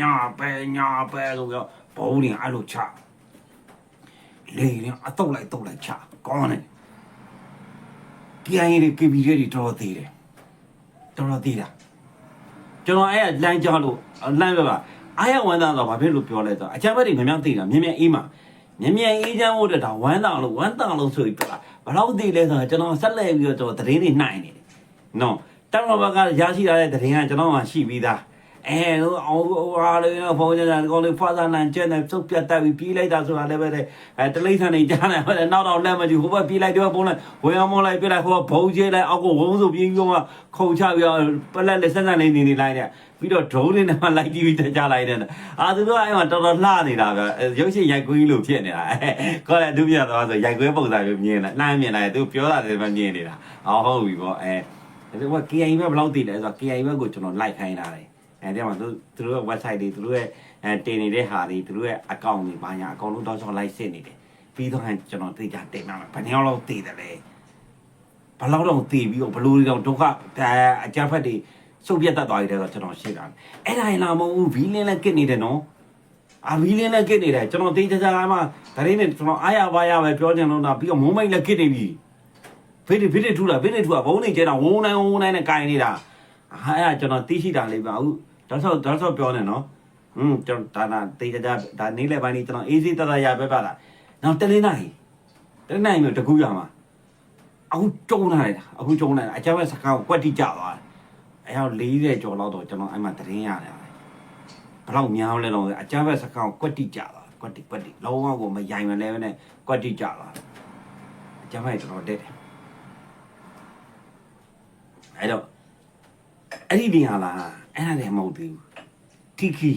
ညာပဲညာပဲဆိုပြီးတော့ဘုံနေအဲ့လိုချလေရင်အတော့လိုက်တော့လိုက်ချကောင်းတယ်ဒီအရင်ကပြီးရည်တော်သေးတယ်တော်တော်သေးတာကျွန်တော်အဲ့လမ်းကြောလို့လမ်းပြောတာအားရဝမ်းသာတော့ဘာဖြစ်လို့ပြောလဲဆိုတော့အချမ်းဘက်တွေမြင်မြန်သိတာမြင်မြန်အေးမှာမြင်မြန်အေးချမ်းဖို့တက်တာဝမ်းသာလို့ဝမ်းသာလို့ဆိုပြီးပြောတာဘာလို့သိလဲဆိုတော့ကျွန်တော်ဆက်လက်ပြီးတော့ကျွန်တော်သတင်းတွေနှိုင်းနေတယ်နော်တောင်ဘက်ကရရှိလာတဲ့သတင်းကကျွန်တော်မှရှိပြီးသား အဲအောင်ဟာလေနော်ဖုန်းကြတယ်ကောင်းလေးဖာသာနန်ကျဲနေစုပ်ပြတ်တက်ပြီးပြေးလိုက်တာဆိုတာလည်းပဲအဲတလိမ့်ဆန်နေကြားနေဟိုနောက်တော့လက်မကြည့်ဟိုဘက်ပြေးလိုက်တော့ပုံလိုက်ဝေအောင်မလိုက်ပြေးလိုက်ဟိုဘုံကျဲလိုက်အောက်ကဝုံးဆိုပြေးပြီးတော့ခုံချပြီးတော့ပလက်လက်ဆန်းဆန်းလေးနေနေလိုက်တဲ့ပြီးတော့ drone လေးနဲ့မှလိုက်ကြည့်ပြီးတက်ကြလိုက်တဲ့အာသူတို့အဲ့မှာတော်တော်လှနေတာပဲရုပ်ရှင်ရိုက်ကွင်းလို့ဖြစ်နေတာခေါ်တယ်သူပြတော့ဆိုရိုက်ကွင်းပုံစံမျိုးမြင်လာလှမ်းမြင်လာတယ်သူပြောတာတွေပဲမြင်နေတာအော်ဟုတ်ပြီပေါ့အဲဒါက KI ဘက်ဘယ်လောက်တည်လဲဆိုတော့ KI ဘက်ကိုကျွန်တော် like ခိုင်းထားတယ် အဲဒီမှာသူသူတို့ရဲ့ website တွေသူတို့ရဲ့အဲတင်နေတဲ့ဟာတွေသူတို့ရဲ့ account တွေဘာညာအကုန်လုံးတောက်ချောက် like စစ်နေတယ်ပြီးတော့ကျွန်တော်သိကြတင်မှာဘယ်နှယောက်လောက်တည်တယ်လဲဘယ်လောက်တော့တည်ပြီးတော့ဘလို့တော့ဒုက္ခအကြမ်းဖက်တွေစုပ်ပြတ်တတ်သွားပြီတဲ့ဆိုကျွန်တော်ရှင်းတာအဲ့ဒါရင်လာမဟုတ်ဘူးဘီလင်းလည်းကစ်နေတယ်နော်အာဘီလင်းလည်းကစ်နေတယ်ကျွန်တော်သိကြကြမှဒါရင်းနဲ့ကျွန်တော်အားရပါရပဲပြောချင်လို့တာပြီးတော့မုံမိတ်လည်းကစ်နေပြီဖေးဖေးထူတာဖေးထူတာဘုံနေကျတာဝုန်းနိုင်ဝုန်းနိုင်နဲ့ကင်နေတာဟာအဲ့ဒါကျွန်တော်သိရှိတာလေးပါအခု ဒါဆိုဒါဆိုပြောနေနော်อืมကျွန်တော်ဒါနာသိကြကြဒါနေလေပိုင်းนี้ကျွန်တော်အေးစေးတတရပဲပါလားနောက်တလေးနိုင်တလေးနိုင်မျိုးတကူရမှာအခုကျုံလာတယ်အခုကျုံလာတယ်အကြမ်းဖက်စကားကိုကွက်တိကြသွားတယ်အဲရောက်40ကျော်လောက်တော့ကျွန်တော်အဲ့မှာသတင်းရတယ်ဘယ်လောက်များလဲတော့အကြမ်းဖက်စကားကိုကွက်တိကြသွားကွက်တိကွက်တိလုံးဝကိုမယိုင်မလဲနဲ့ကွက်တိကြသွားအကြမ်းဖက်တော်တော်တက်တယ်အဲ့တော့အဲ့ဒီနေရာလား အဲ့ဒါလည်းမဟုတ်သေးဘူးတီခီ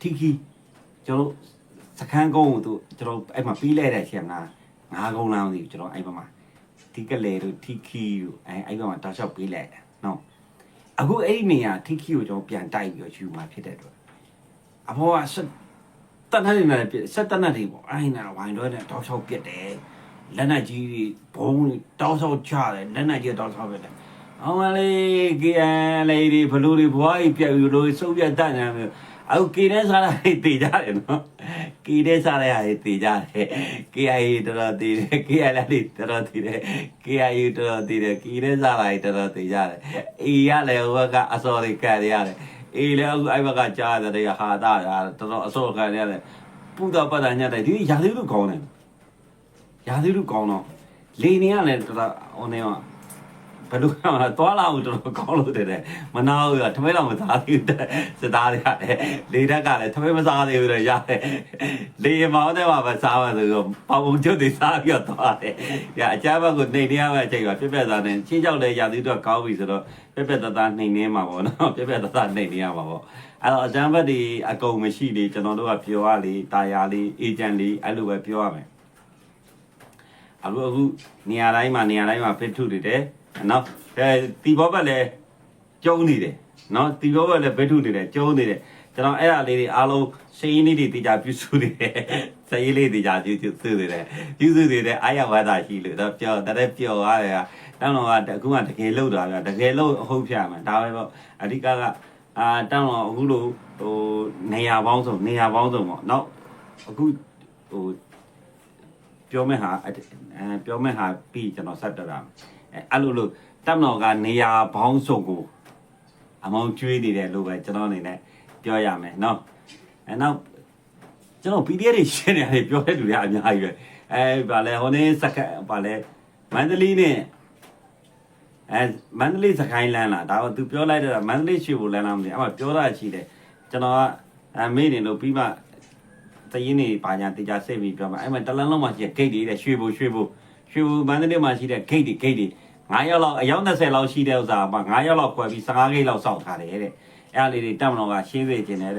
တီခီကျွန်တော်စခန်းကုန်းကိုသူကျွန်တော်အဲ့မှာပြီးလဲတဲ့ရှင်လားငါးကုန်းလားမသိဘူးကျွန်တော်အဲ့ဘက်မှာတီကလေတို့တီခီတို့အဲ့အဲ့ဘက်မှာတောက်လျှောက်ပြီးလဲတာနော်အခုအဲ့ဒီနေရာတီခီကိုကျွန်တော်ပြန်တိုက်ပြီးတော့ယူมาဖြစ်တဲ့အတွက်အဖေကဆက်တတ်နေတယ်ပြဆက်တတ်နေတယ်ပေါ့အဲ့နာဝိုင်းတော့တဲ့တောက်လျှောက်ပြစ်တယ်လက်နက်ကြီးတွေဘုံတွေတောက်လျှောက်ချတယ်လက်နက်ကြီးတောက်လျှောက်ပြစ်တယ် အောင်မလေးကင်လေးတွေဘလူတွေဘွားကြီးပြက်ယူလို့စုပ်ပြတ်တတ်နေတယ်အခုကေနဲ့စားတာတွေတည်ကြတယ်နော်ကေနဲ့စားတဲ့ဟာတွေတည်ကြတယ် KIA တော်တော်တည်တယ် KIA လည်းတော်တော်တည်တယ် KIA တော်တော်တည်တယ်ကေနဲ့စားတာတွေတော်တော်တည်ကြတယ်အေးရလည်းဟိုကအစော်တွေကန်ရတယ်အေးလည်းအခုအဲ့ဘက်ကကြားတယ်ဟာတာတော်တော်အစော်ကန်ရတယ်ပူတာပတ်တာညတ်တယ်ဒီရာသီဥတုကောင်းတယ်ရာသီဥတုကောင်းတော့လေနေရလည်းတော်တော်ဟိုနေက ဘယ်လိုကမှသွားလာအောင်တော်တော်ကောင်းလို့တယ်တဲ့မနာဘူးကထမဲတော့မစားသေးဘူးတဲ့စသားတွေကလည်းလေတက်ကလည်းထမဲမစားသေးဘူးတဲ့ရတယ်လေမောင်းတဲ့မှာပဲစားမှဆိုတော့ပေါပုံကျွတ်တွေစားပြီးတော့သွားတယ်။ညာအကြမ်းဘက်ကိုနှိမ်နေရမယ့်အချိန်ကပြက်ပြက်သားနဲ့ချင်းကြောက်လဲရာသီတော့ကောင်းပြီဆိုတော့ပြက်ပြက်သားသားနှိမ်နေမှာပေါ့နော်ပြက်ပြက်သားသားနှိမ်နေရမှာပေါ့အဲ့တော့အကြမ်းဘက်တွေအကုန်မရှိလေကျွန်တော်တို့ကပြောရလေတာယာလေးအေဂျင့်လေးအဲ့လိုပဲပြောရမယ်အခုအခုနေရာတိုင်းမှာနေရာတိုင်းမှာဖစ်ထုတွေတယ် နော်အဲတီဘောဘက်လည်းကျုံနေတယ်နော်တီဘောဘက်လည်းဖစ်ထုနေတယ်ကျုံနေတယ်ကျွန်တော်အဲ့ဒါလေးတွေအားလုံးစိတ်ရင်းလေးတွေတေချာပြုစုနေတယ်စိတ်ရင်းလေးတေချာပြုစုနေတယ်ပြုစုနေတယ်အားရဝါသာရှိလို့တော့ပျော်တဲ့ပျော်ရတယ်ကတောင်းတော့ကအခုကတကယ်လို့တာဗျတကယ်လို့အဟုတ်ဖြတ်မှာဒါပဲပေါ့အဓိကကအာတောင်းတော့အခုလိုဟိုနေရာပေါင်းစုံနေရာပေါင်းစုံပေါ့နောက်အခုဟိုပြောမဲ့ဟာအဲပြောမဲ့ဟာပြီးကျွန်တော်ဆက်တက်တာ အဲ့လိုလို့တပ်မတော်ကနေရာပေါင်းစုံကိုအမောင်းကျွေးနေတယ်လို့ပဲကျွန်တော်အနေနဲ့ပြောရမယ်နော်အဲနောက်ကျွန်တော် PDF တွေရှင်းနေတယ်ပြောတဲ့လူတွေအများကြီးပဲအဲဗာလဲဟိုနေ့စကဗာလဲမန္တလေးနဲ့အဲမန္တလေးစကိုင်းလန်းလားဒါကသူပြောလိုက်တာမန္တလေးရှိဖို့လန်းလားမသိဘူးအဲ့မှာပြောတာရှိတယ်ကျွန်တော်ကအမေနေလို့ပြီးမှတရင်နေပါညာတေချာစိတ်ပြီးပြောမှာအဲ့မှာတလန်းလုံးမှာရှိတဲ့ gate တွေတဲ့ရွှေဘူရွှေဘူရွှေဘူမန္တလေးမှာရှိတဲ့ gate တွေ gate တွေ 9ရောက်လောက်အယောက်20လောက်ရှိတဲ့ဥစ္စာမှာ9ရောက်လောက်ခွဲပြီး15 gate လောက်စောင့်ထားတယ်တဲ့အဲ့အလေးတွေတက်မတော်ကရှင်းစေခြင်းတဲ့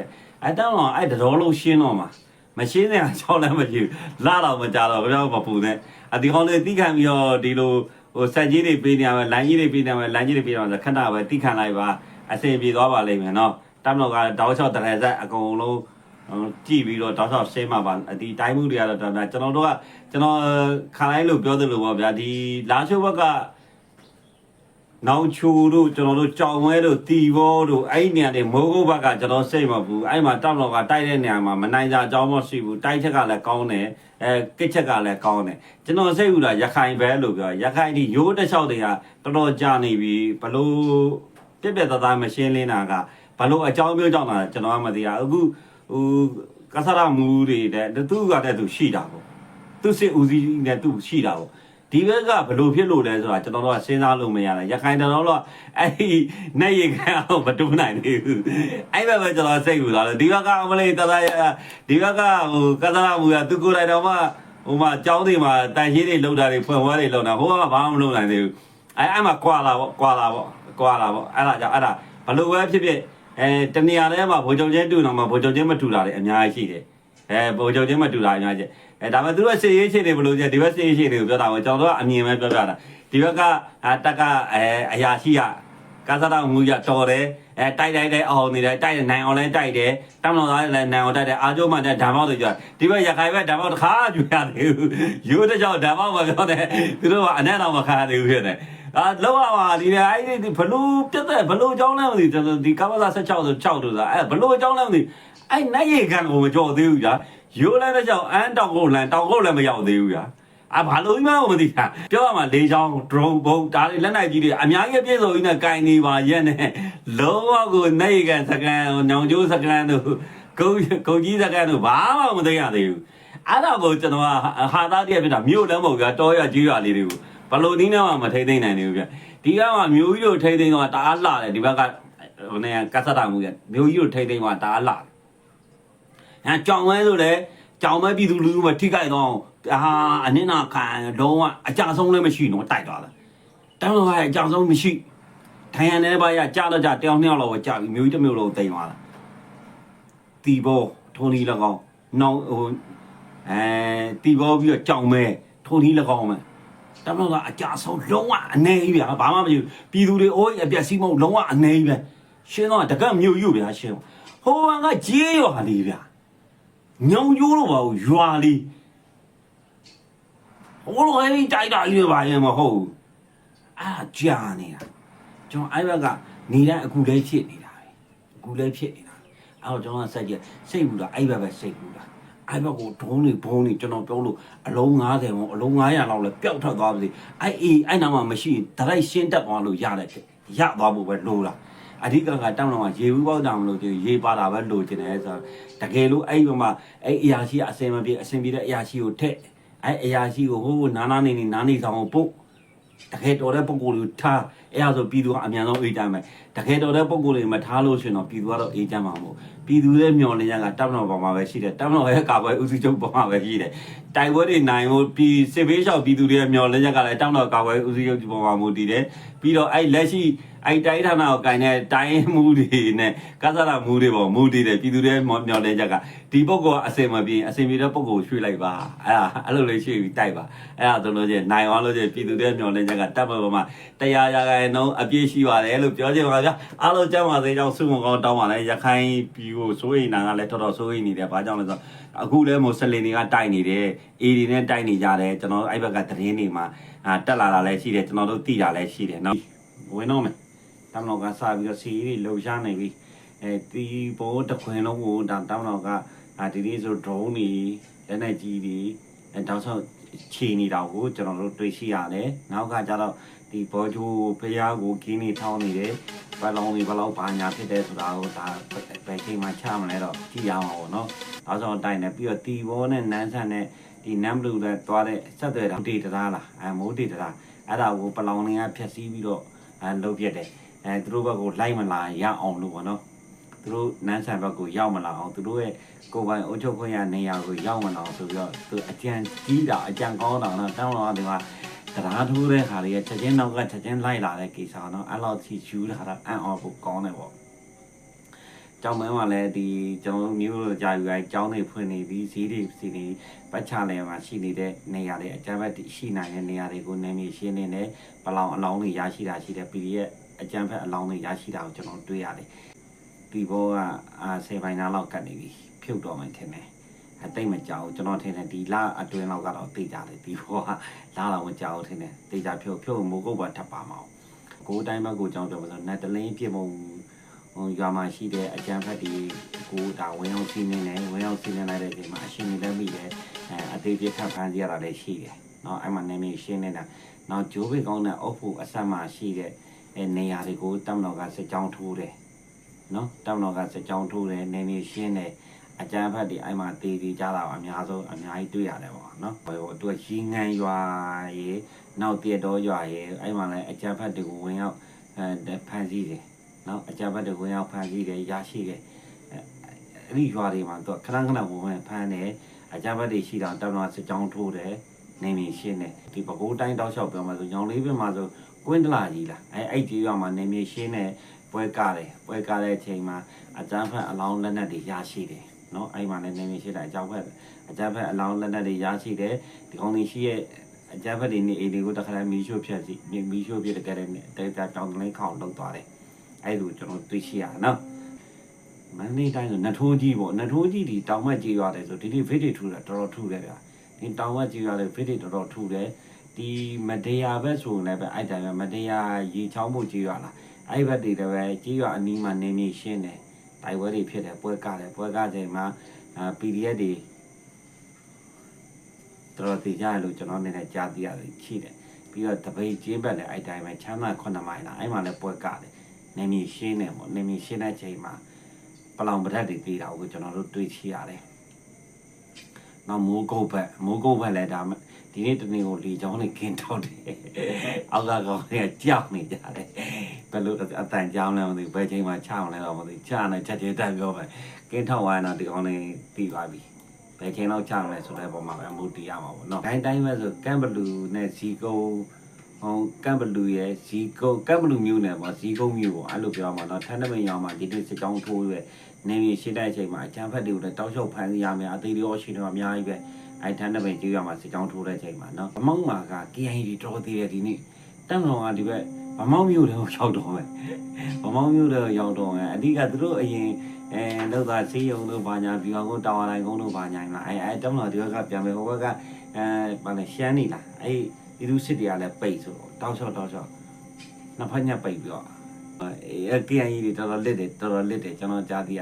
အဲ့တက်မတော်အဲ့တတော်လုံးရှင်းတော့မှာမရှင်းတဲ့အကြောင်းလည်းမရှိဘူးလာတော့မကြတော့ကြောက်မပူနဲ့အဒီဟောင်းလေးတိခံပြီးတော့ဒီလိုဟိုဆက်ကြီးတွေပေးနေရမယ်လိုင်းကြီးတွေပေးနေရမယ်လိုင်းကြီးတွေပေးရမယ်ခဏပဲတိခံလိုက်ပါအဆင်ပြေသွားပါလိမ့်မယ်နော်တက်မတော်ကတောက်ချောက်တရဇက်အကုန်လုံးကြည့်ပြီးတော့တောက်ချောက်ရှင်းမှာပါဒီတိုင်းမှုတွေကတော့ဒါကျွန်တော်တို့ကကျွန်တော်ခါလိုက်လို့ပြောသလိုပေါ့ဗျာဒီလာရှိုးဘက်က နောင်ချိုတို့ကျွန်တော်တို့ကြောင်ဝဲတို့တီဘောတို့အဲ့ဒီနေရာတွေမိုးကုတ်ဘက်ကကျွန်တော်စိတ်မပူအဲ့မှာတောက်တော့ကတိုက်တဲ့နေရာမှာမနိုင်ကြအကြောင်းမရှိဘူးတိုက်ချက်ကလည်းကောင်းတယ်အဲကစ်ချက်ကလည်းကောင်းတယ်ကျွန်တော်စိတ်ဥတာရခိုင်ပဲလို့ပြောရခိုင်ဒီရိုးတစ်လျှောက်တွေကတော်တော်ကြာနေပြီဘလို့ပြက်ပြက်သားသားမရှင်းလင်းတာကဘလို့အကြောင်းပြောကြောင်းတာကျွန်တော်ကမသိရအခုဟိုကဆရမူတွေတဲ့သူကတည်းကသူရှိတာပေါ့သူစစ်ဦးစီးနဲ့သူရှိတာပေါ့ ဒီဘက်ကဘလို့ဖြစ်လို့လဲဆိုတာကျွန်တော်တို့ကစဉ်းစားလို့မရဘူးရခိုင်တော်တော့အဲ့ဒီနေရခံအောင်မတူနိုင်သေးဘူးအဲ့ဘက်ပဲကျွန်တော်စိတ်ကူလာလို့ဒီဘက်ကအမလေးတသားရဒီဘက်ကဟိုကသနာမူကသူကိုယ်တိုင်တော့မှဟိုမှာအကြောင်းတွေမှာတန်ရှင်းတွေလောက်တာတွေဖွင့်ဝါးတွေလောက်တာဟိုကဘာမှမလုပ်နိုင်သေးဘူးအဲ့အဲ့မှာကွာလာပေါ့ကွာလာပေါ့ကွာလာပေါ့အဲ့ဒါကြောင့်အဲ့ဒါဘလို့ပဲဖြစ်ဖြစ်အဲတနေရာထဲမှာဘိုးချုပ်ချင်းတူတော့မှဘိုးချုပ်ချင်းမတူတာတွေအများကြီးရှိတယ်အဲပုံချုပ်ချင်းမတူတာအများကြီး အဲဒါပေမဲ့သူတို့စေရေးချင်းတွေဘယ်လိုလဲဒီဘက်စေရေးချင်းတွေကိုပြောတာကိုကျွန်တော်တို့ကအမြင်ပဲပြောပြတာဒီဘက်ကအာတက်ကအဲအရာရှိကကာသတာမူရတော်တယ်အဲတိုက်တိုက်တိုက်အောင်နေတယ်တိုက်တယ်နိုင်အောင်လဲတိုက်တယ်တောင်းတော်သားလည်းနိုင်အောင်တိုက်တယ်အာကျိုးမှတဲ့ဓမ္မောက်တွေကြဒီဘက်ရခိုင်ဘက်ဓမ္မောက်တစ်ခါကြွရသေးဘူးရိုးတဲ့ကြောင့်ဓမ္မောက်မပြောတယ်သူတို့ကအနက်တော်မခါသေးဘူးဖြစ်တယ်အာလောက်ရပါဒီလေအဲ့ဒီဘလို့ပြတ်တဲ့ဘလို့အကြောင်းလဲမသိကျွန်တော်ဒီကမ္ဘာသာ16ဆို6တို့ဆိုတာအဲဘလို့အကြောင်းလဲမသိအဲ့နိုင်ရေကန်ကိုမကြော်သေးဘူးကြာ ရိုးလဲတဲ့ကြောင့်အန်းတောင်ကုန်းလန်တောင်ကုန်းလည်းမရောက်သေးဘူးကြာအာဘာလို့မှမသိတာပြောရမှာလေချောင်း drone ဘုံဒါတွေလက်နိုင်ကြီးတွေအများကြီးပြည့်စုံကြီးနဲ့ကင်နေပါရဲ့နဲ့လုံးဝကိုနိုင်ကန်စကန်ညောင်ကျိုးစကန်တို့ကုန်းကုန်းကြီးစကန်တို့ဘာမှမသိရသေးဘူးအဲ့ဒါကိုကျွန်တော်ကဟာသားတည်းဖြစ်တာမြို့လည်းမဟုတ်ဗျာတောရကြီးရလေးတွေကိုဘလို့နည်းနဲ့မှမထိသိမ့်နိုင်သေးဘူးဗျဒီကမှမြို့ကြီးတို့ထိသိမ့်တော့တအားလှတယ်ဒီဘက်ကဟိုနေကတ်သတာမှုကမြို့ကြီးတို့ထိသိမ့်တော့တအားလှတယ် အဲကြောင်ဝဲဆိုလေကြောင်မဲပြည်သူလူထုမထိခိုက်တော့ဟာအနစ်နာခံလုံးဝအကြဆုံးလည်းမရှိတော့တိုက်သွားတယ်တောင်းတော့အကြဆုံးမရှိထိုင်ရတဲ့ဘာရကြာတော့ကြာတယောက်နှစ်ယောက်လောက်ကြာပြီမြို့ကြီးတစ်မြို့လုံးတိမ်သွားတာတီဘောထုံးလီ၎င်းနောင်ဟိုအဲတီဘောပြီးတော့ကြောင်မဲထုံးလီ၎င်းမဲတမလို့ကအကြဆုံးလုံးဝအနေကြီးဗျာဘာမှမရှိဘူးပြည်သူတွေအိုးအပြက်စီးမုံလုံးဝအနေကြီးပဲရှင်းတော့တကက်မြို့ယူဗျာရှင်းဟိုဘကကြေးရွာလေးဗျာ ညောင်ကျိုးတော့ပါဘူးရွာလေးဟိုလိုဟဲ့တိုက်တာကြီးပါရင်မဟုတ်ဘူးအာကြာနေတာကျွန်တော်အဲ့ဘက်ကနေတိုင်းအခုလေးဖြစ်နေတာပဲအခုလေးဖြစ်နေတာအဲ့တော့ကျွန်တော်ကစက်ကြစိတ်ဘူးလားအဲ့ဘက်ပဲစိတ်ဘူးလားအဲ့ဘက်ကိုဒုံးတွေဘုံတွေကျွန်တော်ပြောလို့အလုံး90ပေါ့အလုံး900လောက်လဲပျောက်ထွက်သွားပြီအဲ့အေးအဲ့နာမှာမရှိရင်ဒရိုက်ရှင်းတက်သွားလို့ရတဲ့ဖြစ်ရသွားဖို့ပဲလိုလား အဓိကကတောင်းတော့ရေဘူးပေါက်တာမလို့ရေပါတာပဲလိုချင်တယ်ဆိုတော့တကယ်လို့အဲ့ဘက်မှာအဲ့အရာရှိအစင်မပြေအစင်ပြေတဲ့အရာရှိကိုထက်အဲ့အရာရှိကိုဟိုနာနာနေနေနာနေဆောင်ကိုပုတ်တကယ်တော်တဲ့ပုံကိုယ်ကိုထားအဲ့ဒါဆိုပြည်သူကအမြန်ဆုံးအေးတမ်းမယ်တကယ်တော်တဲ့ပုံကိုယ်တွေမထားလို့ရှင်တော့ပြည်သူကတော့အေးတမ်းမှာမဟုတ်ပြည်သူရဲ့မျော်လင့်ရကတပ်မတော်ပေါ်မှာပဲရှိတယ်တပ်မတော်ရဲ့ကာကွယ်ဦးစီးချုပ်ပေါ်မှာပဲရှိတယ်တိုင်ပွဲတွေနိုင်ဖို့ပြည်စစ်ဘေးရှောက်ပြည်သူတွေရဲ့မျော်လင့်ရကလည်းတပ်မတော်ကာကွယ်ဦးစီးချုပ်ပေါ်မှာမူတည်တယ်ပြီးတော့အဲ့လက်ရှိ အဲ့တိုင်းဌာနကိုကင်တဲ့တိုင်းမှုတွေနဲ့ကသရမှုတွေပေါ်မူတည်တယ်ပြည်သူတွေမျော်လင့်ချက်ကဒီပုဂ္ဂိုလ်ကအစင်မပြေအစင်ပြေတဲ့ပုဂ္ဂိုလ်ရွှေ့လိုက်ပါအဲ့ဒါအဲ့လိုလေးရွှေ့ပြီးတိုက်ပါအဲ့ဒါဆိုလို့ချင်းနိုင်အောင်လို့ချင်းပြည်သူတွေမျော်လင့်ချက်ကတပ်မတော်မှာတရားရခိုင်နှုန်းအပြည့်ရှိပါတယ်လို့ပြောချင်ပါဗျာအားလုံးကျမ်းပါစေကြောင်းစုမကောင်းတောင်းပါလေရခိုင်ပြည်ကိုစိုးရိမ်နာကလည်းတော်တော်စိုးရိမ်နေတယ်ဘာကြောင့်လဲဆိုတော့အခုလည်းမို့ဆက်လင်တွေကတိုက်နေတယ်အေဒီနဲ့တိုက်နေကြတယ်ကျွန်တော်အဲ့ဘက်ကသတင်းတွေမှာတက်လာတာလည်းရှိတယ်ကျွန်တော်တို့သိတာလည်းရှိတယ်နော်ဝင်တော့မယ် တမတော်ကစပြီးတော့စီရီလှုပ်ရှားနေပြီအဲဒီဘောတခွင်လုံးကိုဒါတမတော်ကဒီနေ့ဆို drone တွေလက်နဲ့ကြီးတွေအဲတောက်ဆောက်ခြေနေတာကိုကျွန်တော်တို့တွေ့ရှိရတယ်နောက်ကကျတော့ဒီဘောဂျူဖျားကိုကင်းနေထောင်းနေတယ်ဘယ်လောင်းတွေဘယ်လောက်ဘာညာဖြစ်တယ်ဆိုတာကိုဒါဘယ်ချိန်မှချမလဲတော့ကြည့်ရအောင်ပါတော့။နောက်ဆုံးတိုင်းနေပြီးတော့တီဘောနဲ့နန်းဆန်နဲ့ဒီနမ်ဘလူးနဲ့သွားတဲ့ဆက်သွယ်တာတေတရာလားအဲမိုးတေတရာအဲ့ဒါကိုပလောင်နေကဖြက်စီးပြီးတော့အဲလုတ်ပြတယ် အဲသူတို့ဘက်ကိုလိုက်မလာရအောင်လို့ပေါ့နော်သူတို့နန်းဆန်ဘက်ကိုရောက်မလာအောင်သူတို့ရဲ့ကိုယ်ပိုင်အုပ်ချုပ်ခွင့်ရနေရာကိုရောက်မလာအောင်ဆိုပြီးတော့သူအကြံကြီးတာအကြံကောင်းတာနော်တောင်းတော့ဒီမှာတရားထိုးတဲ့ခါလေးချက်ချင်းနောက်ကချက်ချင်းလိုက်လာတဲ့ကိစ္စနော်အဲ့လောက်ချီချူးတာတော့အံ့ဩဖို့ကောင်းတယ်ပေါ့ကျောင်းမန်းမှာလည်းဒီကျွန်တော်မျိုးလိုကြာယူလိုက်ကျောင်းတွေဖွင့်နေပြီးဈေးတွေစီနေပတ်ချလဲမှာရှိနေတဲ့နေရာတွေအကြမ်းဖက်ရှိနိုင်တဲ့နေရာတွေကိုနာမည်ရှင်းနေတယ်ဘလောင်အလောင်းတွေရရှိတာရှိတယ် PDF အကြမ်းဖက်အလောင်းတွေရရှိတာကိုကျွန်တော်တွေ့ရတယ်ဒီဘောကအာဆေပိုင်းနာလောက်ကတ်နေပြီဖြုတ်တော့မှထင်တယ်အတိတ်မကြောက်ကျွန်တော်ထင်တယ်ဒီလအတွင်းလောက်ကတော့သိကြတယ်ဒီဘောကလာတော့မကြောက်ထင်တယ်သိကြဖြုတ်ဖြုတ်မိုးကုတ်ပါထပ်ပါမအောင်ကိုးတိုင်းဘက်ကိုကြောင်းပြောပါဆိုနတ်တလင်းပြင်ပုံဟိုရွာမှာရှိတဲ့အကြံဖက်ဒီကိုဒါဝင်အောင်စီးနေတယ်ဝင်အောင်စီးနေလိုက်တဲ့အချိန်မှာအရှင်နေလည်းမိတယ်အဲအသေးပြခတ်ဖမ်းစီရတာလည်းရှိတယ်နော်အဲ့မှာနေမီရှင်းနေတာနောက်ဂျိုးဘေကောင်းတဲ့အုပ်ဖို့အဆက်မှာရှိတဲ့ အဲနေရာတွေကိုတမ်တော်ကစစ်ကြောင်းထိုးတယ်နော်တမ်တော်ကစစ်ကြောင်းထိုးတယ်နေမီရှင်းတယ်အကြမ်းဖက်တွေအဲ့မှာတည်တည်ကြတာအများဆုံးအများကြီးတွေ့ရတယ်ပေါ့နော်ဟိုသူကရီငန်းရွာရေနောက်တရတော်ရွာရေအဲ့မှာလည်းအကြမ်းဖက်တွေကိုဝင်ရောက်အဲဖမ်းဆီးတယ်နော်အကြမ်းဖက်တွေဝင်ရောက်ဖမ်းဆီးတယ်ရရှိတယ်အဲအဲ့ဒီရွာတွေမှာသူကခဏခဏဝင်ဝင်ဖမ်းတယ်အကြမ်းဖက်တွေရှိတာတောင်တော်စစ်ကြောင်းထိုးတယ်နေမီရှင်းတယ်ဒီပကိုးတိုင်းတောက်လျှောက်ပြောမှာဆိုညောင်လေးပြမှာဆို ကွင်းတလာကြီးလားအဲအဲ့ဒီရွာမှာနေမီရှင်းတယ်ပွဲကားတယ်ပွဲကားတဲ့အချိန်မှာအကြမ်းဖက်အလောင်းလက်နက်တွေရရှိတယ်နော်အဲ့မှာလည်းနေနေရှိတာအကြောင်းဖက်အကြမ်းဖက်အလောင်းလက်နက်တွေရရှိတယ်ဒီကောင်းလေးရှိရဲ့အကြမ်းဖက်တွေနေအိမ်တွေကိုတခါတည်းမီးရှို့ဖြတ်စီမီးရှို့ပြတဲ့ကဲတဲ့တေတာတောင်းတလင်းခေါင်လောက်သွားတယ်အဲ့လိုကျွန်တော်သိရှိရနော်မန္တလေးတိုင်းဆိုနထိုးကြီးပေါ့နထိုးကြီးဒီတောင်မက်ကြီးရတယ်ဆိုဒီဒီဗစ်တွေထူတာတော်တော်ထူတယ်ဗျာဒီတောင်မက်ကြီးရတယ်ဗစ်တွေတော်တော်ထူတယ် ဒီမတရားပဲဆိုရင်လည်းပဲအဲ့တိုင်းပဲမတရားရေချောင်းမှုကြီးရလားအဲ့ဘက်တွေလည်းပဲကြီးရအနီးမှာနေနေရှင်းတယ်တိုက်ပွဲတွေဖြစ်တယ်ပွဲကတယ်ပွဲကချိန်မှာအာ PDF တွေတော်တော်တည်ကြရလို့ကျွန်တော်အနေနဲ့ကြားသိရတယ်ရှိတယ်ပြီးတော့တပိတ်ကျင်းဘက်လည်းအဲ့တိုင်းပဲချမ်းသာ9မိုင်လားအဲ့မှာလည်းပွဲကတယ်နေမီရှင်းတယ်ပေါ့နေမီရှင်းတဲ့ချိန်မှာပလောင်ပဒတ်တွေတည်တာကိုကျွန်တော်တို့တွေ့ချရတယ်နောက်မိုးကုတ်ဘက်မိုးကုတ်ဘက်လည်းဒါမှ ဒီနေ့တနေ့ကိုလေချောင်းနဲ့ကင်းထောက်တယ်အောက်ကကောင်ကကြောက်နေကြတယ်ဘယ်လိုအတန်ကြောင်းလဲမသိဘူးဘယ်ချိန်မှချအောင်လဲတော့မသိဘူးချနေချက်ချင်းတက်ပြောပဲကင်းထောက်ဝိုင်းတော့ဒီကောင်လေးပြီးသွားပြီဘယ်ချိန်တော့ချအောင်လဲဆိုတဲ့ပုံမှာပဲအမှုတီးရမှာပေါ့နော်တိုင်းတိုင်းပဲဆိုကမ်ဘလူနဲ့ဇီကုံဟိုကမ်ဘလူရဲ့ဇီကုံကမ်ဘလူမျိုးနဲ့ပေါ့ဇီကုံမျိုးပေါ့အဲ့လိုပြောမှာတော့ထန်းတမင်ရောင်မှာဒီနေ့စစ်ကြောင်းထိုးရွယ်နေမြေရှိတဲ့အချိန်မှာအချမ်းဖက်တွေကိုလည်းတောက်လျှောက်ဖမ်းစီရမယ်အသေးတွေရောရှိတော့အများကြီးပဲ အဲ့ထန်းတပင်ကြီးရမှာစစ်ကြောင်းထိုးတဲ့ချိန်မှာနော်ဗမောက်မာက KI ဒီတော်သေးတယ်ဒီနေ့တမ်တော်ကဒီဘက်ဗမောက်မျိုးတွေကိုရောက်တော့မယ်ဗမောက်မျိုးတွေကိုရောက်တော့မယ်အဓိကသူတို့အရင်အဲလောက်သာစီးရုံတို့ဘာညာဒီကောင်ကိုတာဝါတိုင်းကုန်းတို့ဘာညာမှာအဲအဲတမ်တော်ဒီဘက်ကပြန်မယ်ဟိုဘက်ကအဲဘာလဲရှမ်းနေလားအဲ့ဒီလူစစ်တွေကလည်းပိတ်ဆိုတော့တောက်လျှောက်တောက်လျှောက်နှစ်ဖက်ညက်ပိတ်ပြီးတော့အဲ KI တွေတော်တော်လစ်တယ်တော်တော်လစ်တယ်ကျွန်တော်ကြားသိရ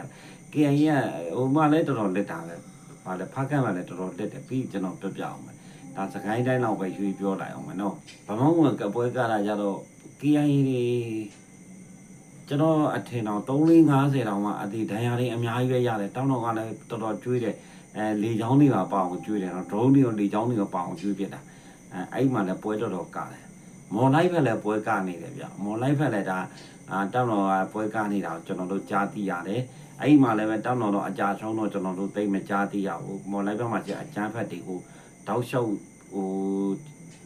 KI ကဟိုမှလည်းတော်တော်လစ်တာပဲ။ ဗာလဲဖားကန့်ကလည်းတော်တော်တက်တယ်ပြီးကျွန်တော်ပြပြအောင်မယ်။ဒါစကိုင်းတိုင်းလောက်ပဲရွှေပြောလိုက်အောင်မယ်နော်။ဗမောင်းကကပွဲကလာကြတော့ KI တွေကျွန်တော်အထင်တော့3 4 50တောင်မှအသေးဒဏ်ရာတွေအများကြီးပဲရတယ်။တောင်းတော့ကလည်းတော်တော်ကျွေးတယ်။အဲလေချောင်းတွေကပအောင်ကျွေးတယ်နော်။ drone တွေကလေချောင်းတွေကပအောင်ကျွေးပြတာ။အဲအဲ့မှလည်းပွဲတော်တော်ကတယ်။မော်လိုက်ဘက်လည်းပွဲကနေတယ်ဗျ။မော်လိုက်ဘက်လည်းဒါအာတောင်းတော့ကပွဲကနေတာကိုကျွန်တော်တို့ကြားသိရတယ်။ အဲ့ဒီမှာလည်းပဲတောင်းတော်တော့အကြာဆုံးတော့ကျွန်တော်တို့သိမကြားသိရဘူးမော်လိုက်ဘက်မှာကျအကျန်းဖက်တွေကိုတောက်လျှောက်ဟို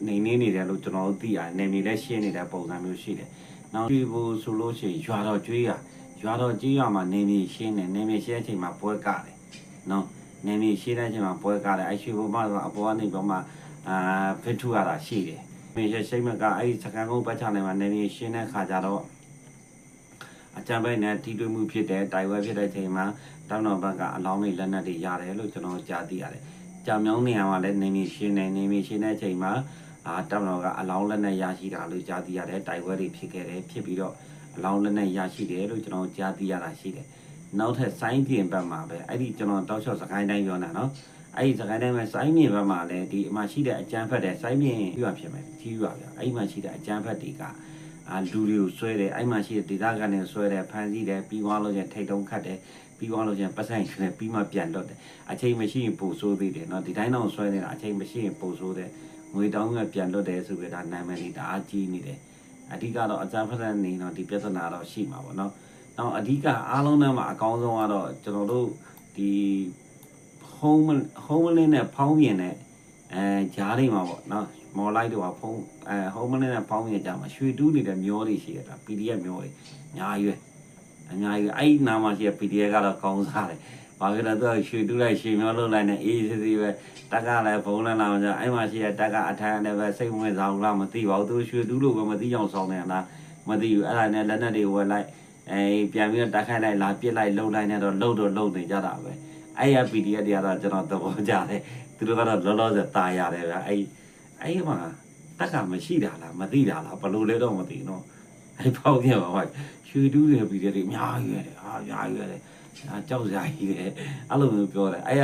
နေနေနေတယ်လို့ကျွန်တော်တို့သိရတယ်နေနေလည်းရှင်းနေတဲ့ပုံစံမျိုးရှိတယ်နောက်ဒီဘူဆိုလို့ရှိရင်ရွာတော်ကျွေးရရွာတော်ကျွေးရမှာနေနေရှင်းတယ်နေနေရှင်းတဲ့အချိန်မှာပွဲကတယ်နော်နေနေရှင်းတဲ့အချိန်မှာပွဲကတယ်အဲ့ရှိဘုမကအပေါ်ကနေပေါ်မှာအာဖစ်ထူရတာရှိတယ်မြေရှိမကအဲ့ဒီစကန်ကုန်းပတ်ချနိုင်မှာနေနေရှင်းတဲ့ခါကြတော့ အကြံပေးနဲ့တီးတွေ့မှုဖြစ်တဲ့တိုင်ဝဲဖြစ်တဲ့ချိန်မှာတောင်းတော်ဘက်ကအလောင်းလေးလက်နက်တွေရတယ်လို့ကျွန်တော်ကြားသိရတယ်။ကြောင်မြောင်းနေရာမှာလည်းနေမီရှင်းနေနေမီရှင်းတဲ့ချိန်မှာအာတောင်းတော်ကအလောင်းလက်နက်ရရှိတာလို့ကြားသိရတယ်။တိုင်ဝဲတွေဖြစ်ခဲ့တယ်ဖြစ်ပြီးတော့အလောင်းလက်နက်ရရှိတယ်လို့ကျွန်တော်ကြားသိရတာရှိတယ်။နောက်ထပ်စိုင်းပြင်ဘက်မှာပဲအဲ့ဒီကျွန်တော်တောက်လျှောက်စကိုင်းတိုင်းပြောနေတာနော်။အဲ့ဒီစကိုင်းတိုင်းမှာစိုင်းပြင်ဘက်မှာလည်းဒီအမှရှိတဲ့အကြမ်းဖက်တဲ့စိုင်းပြင်ပြရဖြစ်မယ်ကြီးရပြ။အဲ့ဒီမှာရှိတဲ့အကြမ်းဖက်တွေက အာလူတွေကိုဆွဲတယ်အဲ့မှာရှိတဲ့ဒေသခံတွေဆွဲတယ်ဖမ်းဆီးတယ်ပြီးသွားလို့ချင်းထိတ်တုံးခတ်တယ်ပြီးသွားလို့ချင်းပတ်ဆိုင်ရှင်ပြီးမှပြန်တော့တယ်အချိန်မရှိရင်ပို့ဆိုးသေးတယ်နော်ဒီတိုင်းတော့ဆွဲနေတာအချိန်မရှိရင်ပို့ဆိုးတယ်ငွေတောင်းကပြန်တော့တယ်ဆိုပြီးဒါနာမည်လေးတအားကြီးနေတယ်အဓိကတော့အကြမ်းဖက်တဲ့နေတော့ဒီပြဿနာတော့ရှိမှာပေါ့နော်နောက်အဓိကအားလုံးထဲမှာအကောင်းဆုံးကတော့ကျွန်တော်တို့ဒီ home home နဲ့ဖောင်းပြင်တဲ့အဲဂျားတွေမှာပေါ့နော် မော်လိုက်တော့ဖုံးအဲ home လေးနဲ့ဖောင်းပြင်ကြမှာရွှေတူးနေတဲ့မျောတွေရှိတယ်ဒါ PDF မျောတွေအများကြီးပဲအများကြီးပဲအဲ့ဒီနာမှာရှိတဲ့ PDF ကတော့ကောင်းစားတယ်ဘာဖြစ်လဲသူကရွှေတူးလိုက်ရွှေမျောလုပ်လိုက်နဲ့အေးစစ်စစ်ပဲတက်ကလည်းဖုံးလည်းလာမှကြအဲ့မှာရှိတဲ့တက်ကအထမ်းလည်းပဲစိတ်ဝင်စားဘူးလားမသိပါဘူးသူရွှေတူးလို့ပဲမသိအောင်ဆောင်းနေတာလားမသိဘူးအဲ့ဒါနဲ့လက်နက်တွေဝယ်လိုက်အဲပြန်ပြီးတော့တက်ခိုက်လိုက်လာပစ်လိုက်လှုပ်လိုက်နဲ့တော့လှုပ်တော့လှုပ်နေကြတာပဲအဲ့ရ PDF တွေကတော့ကျွန်တော်သဘောကျတယ်သူတို့ကတော့လောလောဆယ်ตายရတယ်ဗျအဲ့ အဲ့မှာတက်ကမရှိတာလားမသိတာလားဘယ်လိုလဲတော့မသိနော်အဲ့ပေါင်းပြပါဘာရွှေတူးတွေပြီးတယ်အများကြီးရတယ်ဟာအများကြီးရတယ်အာကြောက်စရာကြီးတယ်အဲ့လိုမျိုးပြောတယ်အဲ့ရ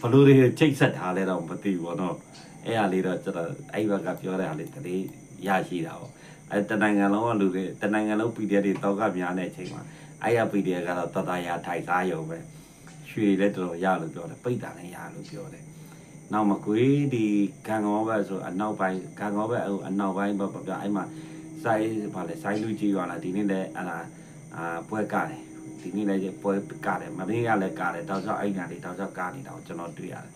ဘလို့တွေချိတ်ဆက်ထားလဲတော့မသိဘူးပေါ့နော်အဲ့ရလေးတော့ကျွန်တော်အဲ့ဘက်ကပြောတဲ့ဟာလေးတလေးရရှိတာပေါ့အဲ့တနိုင်ငံလုံးကလူတွေတနိုင်ငံလုံး PDF တွေတောက်ကများတဲ့အချိန်မှာအဲ့ရ PDF ကတော့တတရာထိုက်စားရုံပဲရွှေလည်းတော်တော်ရလို့ပြောတယ်ပိတ်တာလည်းရလို့ပြောတယ် နောက်မကွေးဒီကံကောဘက်ဆိုအနောက်ပိုင်းကံကောဘက်ဟိုအနောက်ပိုင်းပေါ့ဗျာအဲ့မှာစိုင်းဗာလဲစိုင်းလူကြီးရွာလာဒီနေ့လည်းအလားအာပွဲကတယ်ဒီနေ့လည်းပွဲကတယ်မနေ့ကလည်းကတယ်တောက်ချောက်အဲ့ညာလေးတောက်ချောက်ကားနေတာကိုကျွန်တော်တွေ့ရတယ်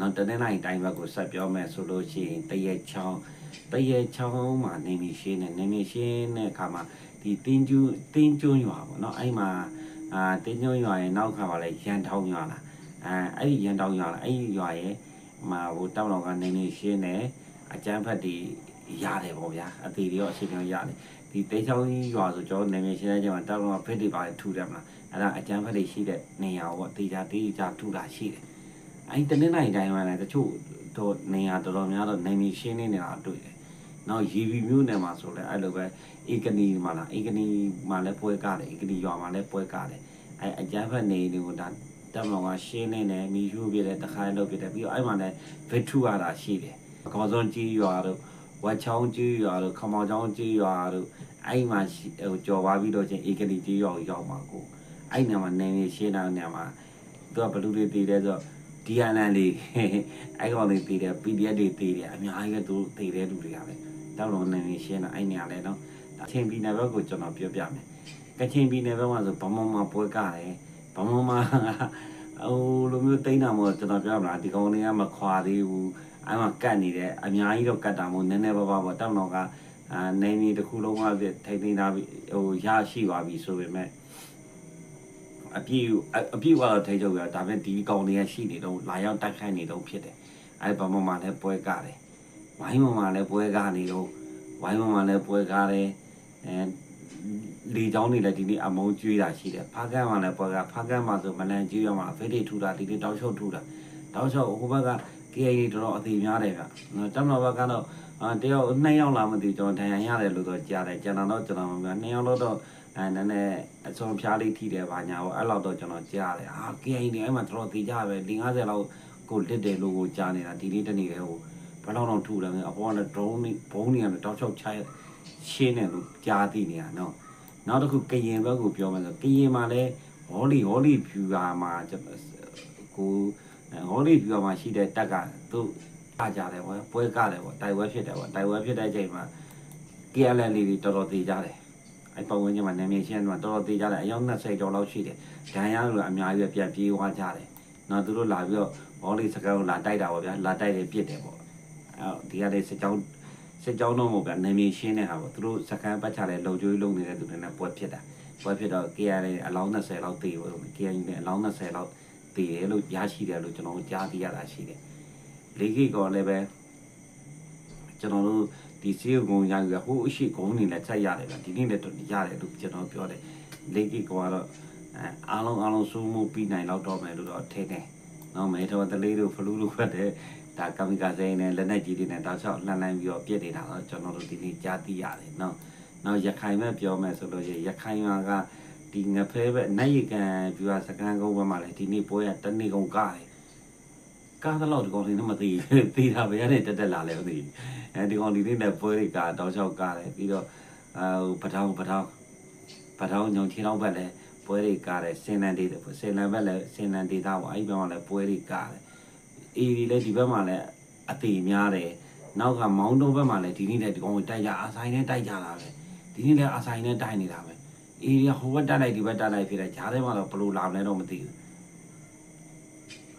နောက်တနေ့တိုင်းတိုင်းဘက်ကိုဆက်ပြောမယ်ဆိုလို့ရှိရင်တရက်ချောင်းတရက်ချောင်းမှာနေမီရှင်းနေနေမီရှင်းတဲ့အခါမှာဒီတင်းကျူးတင်းကျုံရွာပေါ့နော်အဲ့မှာအာတင်းကျုံရွာရဲ့နောက်ခါမှာလည်းရန်ထောင်းရွာလာ အဲအဲ့ဒီရန်တောင်ရွာလားအဲ့ဒီရွာရဲ့မှာဟိုတောက်တော်ကနေနေရှင်းတယ်အကျန်းဖက်တွေရတယ်ပေါ့ဗျာအသေးတွေရောအချိန်တွေရတယ်ဒီတေးချောင်းကြီးရွာဆိုကျွန်တော်နေနေရှင်းတဲ့ချိန်မှာတောက်တော်ဖက်တွေပါထူတယ်မလားအဲ့ဒါအကျန်းဖက်တွေရှိတဲ့နေရာပေါ့တေးချာတေးချာထူတာရှိတယ်အဲ့ဒီတနေ့တိုင်းတိုင်းမှာလည်းတချို့တော့နေရာတော်တော်များတော့နေနေရှင်းနေနေတာတွေ့တယ်နောက်ရီဗီမျိုးနယ်မှာဆိုလဲအဲ့လိုပဲဧကနီမှာလားဧကနီမှာလည်းပွဲကားတယ်ဧကနီရွာမှာလည်းပွဲကားတယ်အဲ့အကျန်းဖက်နေတွေကိုဒါ တက်မလောင်ကရှင်းနေတယ်မီယူပြတယ်တခါလောက်ပြတယ်ပြီးတော့အဲ့မှာလည်းဗစ်ထူရတာရှိတယ်အကောစွန်ကြီးရွာတို့ဝက်ချောင်းကြီးရွာတို့ခမောင်ချောင်းကြီးရွာတို့အဲ့မှာရှိဟိုကြော်သွားပြီးတော့ချင်းဧကတိကြီးရွာကိုရောက်မှာကိုအဲ့နေရာမှာနေနေရှင်းတာနေရာမှာသူကဘလူတွေတည်တယ်ဆိုတော့ဒီအလန်လေးအဲ့ကောင်လေးတည်တယ် PDF တွေတည်တယ်အများကြီးပဲသူတည်တဲ့လူတွေကလည်းတောက်လုံးနေနေရှင်းတာအဲ့နေရာလဲတော့အချင်းပြည်နယ်ဘက်ကိုကျွန်တော်ပြောပြမယ်ကချင်ပြည်နယ်ဘက်မှာဆိုဗမာမှာပွဲကားတယ် ဘာမှမဟိုလိုမျိုးတိမ့်တာမို့ကျွန်တော်ပြောမလားဒီကောင်လေးကမခွာသေးဘူးအဲ့မှာကတ်နေတယ်အများကြီးတော့ကတ်တာမို့နည်းနည်းပါးပါးပေါ့တောက်တော့ကအာနေနေတစ်ခုလုံးကထိတ်ထိတ်သားပြီးဟိုရရှိသွားပြီဆိုပေမဲ့အပြည့်အပြည့်ကတော့ထိတ်ချုပ်ရဒါပေမဲ့ဒီကောင်လေးကရှိနေတော့လာရောက်တိုက်ခိုက်နေတော့ဖြစ်တယ်အဲ့ဘာမှမလည်းပွဲကားတယ်ဝိုင်းမမလည်းပွဲကားနေတော့ဝိုင်းမမလည်းပွဲကားတယ်အဲ လေချောင်းတွေလည်းဒီနေ့အမုန်းကျွေးတာရှိတယ်ဖားကန်းမှာလည်းပေါ်ကဖားကန်းမှာဆိုမလန်ကျွေးရမှာဖိတ်တွေထူတာဒီနေ့တောက်ချုပ်ထူတာတောက်ချုပ်ဟိုဘက်က KA တော်တော်အသေးများတယ်ဗျနော်တမတော်ဘက်ကတော့အာတယောက်နှစ်ယောက်လာမသိကျွန်တော်ဒဏ်ရာရတယ်လို့တော့ကြားတယ်ကျွန်တော်တော့ကျွန်တော်မပြောနှစ်ယောက်လို့တော့အဲနည်းနည်းအစုံဖျားလေးထိတယ်ဗာညာပေါ့အဲ့လောက်တော့ကျွန်တော်ကြားတယ်အာ KA နေအဲ့မှာတော်တော်သေးကြပဲ50လောက်ကိုလစ်တယ်လို့ကိုကြားနေတာဒီနေ့တနေ့လေဟိုဘယ်လောက်တော့ထူတယ်အပေါ်က drone ဘုံနေရတယ်တောက်ချုပ်ချိုင်း ရှင်းတယ်လို့ကြားသိနေတာနော်နောက်တစ်ခုကရင်ဘက်ကိုပြောမယ်ဆိုကရင်မှာလည်းဟောလီဟောလီဖြူပါမှာကျွန်တော်ကိုဟောလီဖြူပါမှာရှိတဲ့တက်ကသူ့အားကြတယ်ပေါ့ပွဲကတယ်ပေါ့တိုင်ဝဲဖြစ်တယ်ပေါ့တိုင်ဝဲဖြစ်တဲ့အချိန်မှာ KLL လေးတွေတော်တော်သေးကြတယ်အဲ့ပတ်ဝန်းကျင်မှာနာမည်ရှင်းမှာတော်တော်သေးကြတယ်အယောက်20ကျော်လောက်ရှိတယ်ဒဏ်ရာတွေအများကြီးပဲပြန်ပြေးသွားကြတယ်နောက်သူတို့လာပြီးတော့ဟောလီစကန်ကိုလာတိုက်တာပေါ့ဗျာလာတိုက်တယ်ပြစ်တယ်ပေါ့အဲဒီကလေးစကြောင်း စစ်ကြောင်းတော့မဟုတ်ဗျာနာမည်ရှင်းတဲ့ဟာပေါ့သူတို့စကန်ပတ်ချတဲ့လုံကျွေးလုံနေတဲ့သူတွေနဲ့ပွဲဖြစ်တာပွဲဖြစ်တော့ KR အလောင်း20လောက်တည်လို့ KR နဲ့အလောင်း20လောက်တည်တယ်လို့ရရှိတယ်လို့ကျွန်တော်တို့ကြားသိရတာရှိတယ်လေးကိကောလည်းပဲကျွန်တော်တို့ဒီစီးကုန်းရယူဟိုအရှိကုန်းနေလည်းချက်ရတယ်ဗျဒီနေ့လည်းရတယ်လို့ကျွန်တော်ပြောတယ်လေးကိကောကတော့အဲအားလုံးအားလုံးစိုးမှုပြီးနိုင်တော့တော့မယ်လို့တော့ထင်တယ်နော်မဲတော်တလေးတို့ဖလူးတို့ဖတ်တဲ့ ဒါကမီကာစိန်နဲ့လက်နက်ကြီးတွေနဲ့တောက်လျှောက်လှန်လှန်ပြီးတော့ပြစ်နေတာတော့ကျွန်တော်တို့ဒီနေ့ကြားသိရတယ်နော်။နောက်ရခိုင်ဘက်ပြောမယ်ဆိုလို့ရှိရင်ရခိုင်မှာကဒီငဖဲဘက်နိုင်ရကန်ပြူဟာစကန်ကုန်းဘက်မှာလည်းဒီနေ့ပွဲရတနေ့ကုန်ကားတယ်။ကားတော့ဒီကောင်လေးနဲ့မသိဘူး။သိတာပဲရတယ်တက်တက်လာလဲမသိဘူး။အဲဒီကောင်ဒီနေ့နဲ့ပွဲတွေကတောက်လျှောက်ကားတယ်ပြီးတော့အဲဟိုပထောင်ပထောင်ပထောင်ညုံချီတော့ဘက်လည်းပွဲတွေကားတယ်စင်လန်ဒေးတယ်စင်လန်ဘက်လည်းစင်လန်ဒေတာပေါ့အဲဒီဘက်မှာလည်းပွဲတွေကားတယ် အေတွေလည်းဒီဘက်မှာလည်းအသေးများတယ်နောက်ကမောင်းတုံးဘက်မှာလည်းဒီနေ့လည်းဒီကောင်ကိုတိုက်ကြအာဆိုင်နဲ့တိုက်ကြတာပဲဒီနေ့လည်းအာဆိုင်နဲ့တိုက်နေတာပဲအေတွေကဟိုဘက်တိုက်လိုက်ဒီဘက်တိုက်လိုက်ဖြစ်တယ်ဂျားထဲမှာတော့ဘလို့လာမလဲတော့မသိဘူး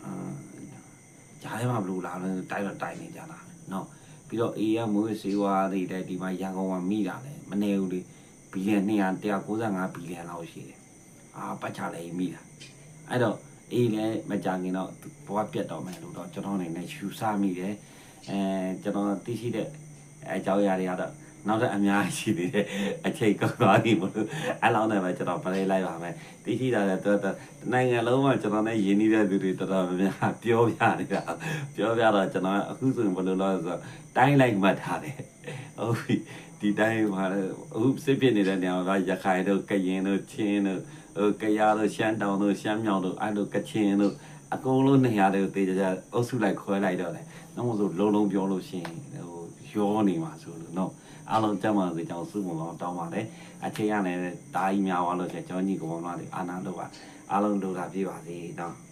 အာဂျားထဲမှာဘလို့လာမလဲတိုက်တော့တိုက်နေကြတာပဲနော်ပြီးတော့အေရမွေးစေဝါတွေလည်းဒီမှာရန်ကုန်မှာမိတာလေမနေဘူးလေဘီလီယံ295ဘီလီယံလောက်ရှိတယ်အာပတ်ချလည်းမိတာအဲ့တော့ အေးလည်းမကြခင်တော့ဘဝပြတ်တော့မယ်လို့တော့ကျွန်တော်အနေနဲ့ယူဆမိတယ်အဲကျွန်တော်သိရှိတဲ့အကြောင်းအရာတွေကတော့နောက်ထပ်အများကြီးရှိသေးတယ်အချိန်ကုန်သွားပြီမလို့အဲ့လောက်နဲ့ပဲကျွန်တော်ပလေးလိုက်ပါမယ်သိရှိတာလည်းတော်တော်နိုင်ငံလုံးမှာကျွန်တော်နဲ့ယဉ်နေတဲ့သူတွေတော်တော်များများပြောပြနေတာပြောပြတော့ကျွန်တော်အခုဆိုရင်ဘယ်လိုလဲဆိုတော့တိုင်းလိုက်မှတ်ထားတယ်ဟုတ်ပြီဒီဒီတိုင်းပါလေအခုစစ်ဖြစ်နေတဲ့နေရာမှာရခိုင်တို့ကရင်တို့ချင်းတို့ဟို ကယားတို့ရှမ်းတောင်တို့ရှမ်းမြောင်တို့အဲ့လိုကချင်တို့အကုန်လုံးနေရာတွေကိုတေးကြကြအုပ်စုလိုက်ခွဲလိုက်တော့တယ်။နောက်မှဆိုလုံးလုံးပြောလို့ရှိရင်ဟိုရောနေမှာဆိုလို့နော်အားလုံးကြမ်းပါစေကြောင်းစုမအောင်တောင်းပါတယ်။အချိန်ရနေတဲ့တာကြီးများသွားလို့ရှိရင်ကျွန်တော်ညီကောင်မတွေအာနာတို့ကအားလုံးလိုတာပြပါစေနော်။